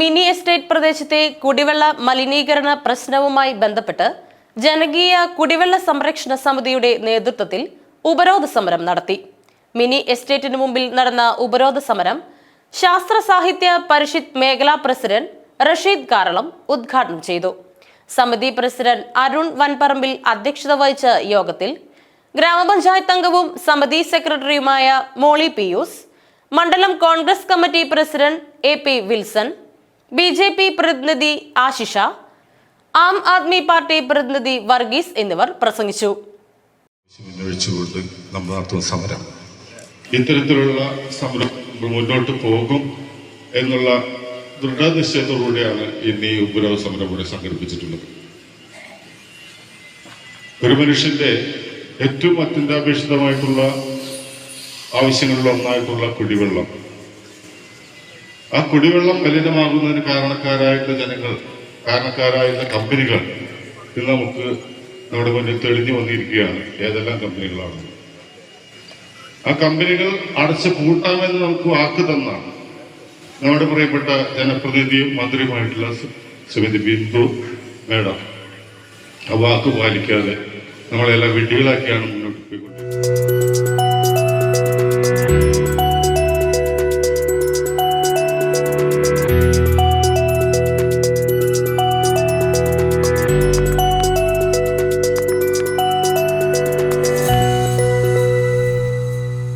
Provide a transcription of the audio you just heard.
Mini estate പ്രദേശത്തെ കുടിവെള്ള മലിനീകരണ പ്രശ്നവുമായി ബന്ധപ്പെട്ട് ജനകീയ കുടിവെള്ള സംരക്ഷണ സമിതിയുടെ നേതൃത്വത്തിൽ ഉപരോധ സമരം നടത്തി. മിനി എസ്റ്റേറ്റിന് മുമ്പിൽ നടന്ന ഉപരോധ സമരം ശാസ്ത്ര സാഹിത്യ പരിഷത്ത് മേഖലാ പ്രസിഡന്റ് റഷീദ് കാരളം ഉദ്ഘാടനം ചെയ്തു. സമിതി പ്രസിഡന്റ് അരുൺ വൻപറമ്പിൽ അധ്യക്ഷത വഹിച്ച യോഗത്തിൽ ഗ്രാമപഞ്ചായത്ത് അംഗവും സമിതി സെക്രട്ടറിയുമായ മോളി പിയൂസ് മണ്ഡലം Congress committee president A P Wilson B J P പ്രതിനിധി ആശിഷ ആം ആദ്മി പാർട്ടി പ്രതിനിധി വർഗീസ് എന്നിവർ പ്രസംഗിച്ചു. നമ്മൾ സമരം. ഇത്തരത്തിലുള്ള സമരം മുന്നോട്ട് പോകും എന്നുള്ള ദൃഢനിശ്ചയത്തോടുകൂടിയാണ് ഇന്ന് ഈ ഉപരോധ സമരം ഇവിടെ സംഘടിപ്പിച്ചിട്ടുള്ളത്. ഒരു മനുഷ്യന്റെ ഏറ്റവും അത്യന്താപേക്ഷിതമായിട്ടുള്ള ആവശ്യങ്ങളിൽ ഒന്നായിട്ടുള്ള കുടിവെള്ളം ആ കുടിവെള്ളം മലിനമാകുന്നതിന് കാരണക്കാരായിട്ടുള്ള ജനങ്ങൾ കാരണക്കാരായിട്ടുള്ള കമ്പനികൾ ഇന്ന് നമുക്ക് നമ്മുടെ മുന്നിൽ തെളിഞ്ഞു വന്നിരിക്കുകയാണ്. ഏതെല്ലാം കമ്പനികളാണ്? ആ കമ്പനികൾ അടച്ചു പൂട്ടാമെന്ന് നമുക്ക് വാക്ക് തന്നാണ്. നമ്മുടെ പ്രിയപ്പെട്ട ജനപ്രതിനിധിയും മന്ത്രിയുമായിട്ടുള്ള ശ്രീ- ശ്രീമതി ബിന്ദു മേഡം. ആ വാക്ക് പാലിക്കാതെ നമ്മളെല്ലാം വിഡ്ഢികളാക്കിയാണ് മുന്നോട്ട് പോയിക്കൊണ്ടിരിക്കുന്നത്.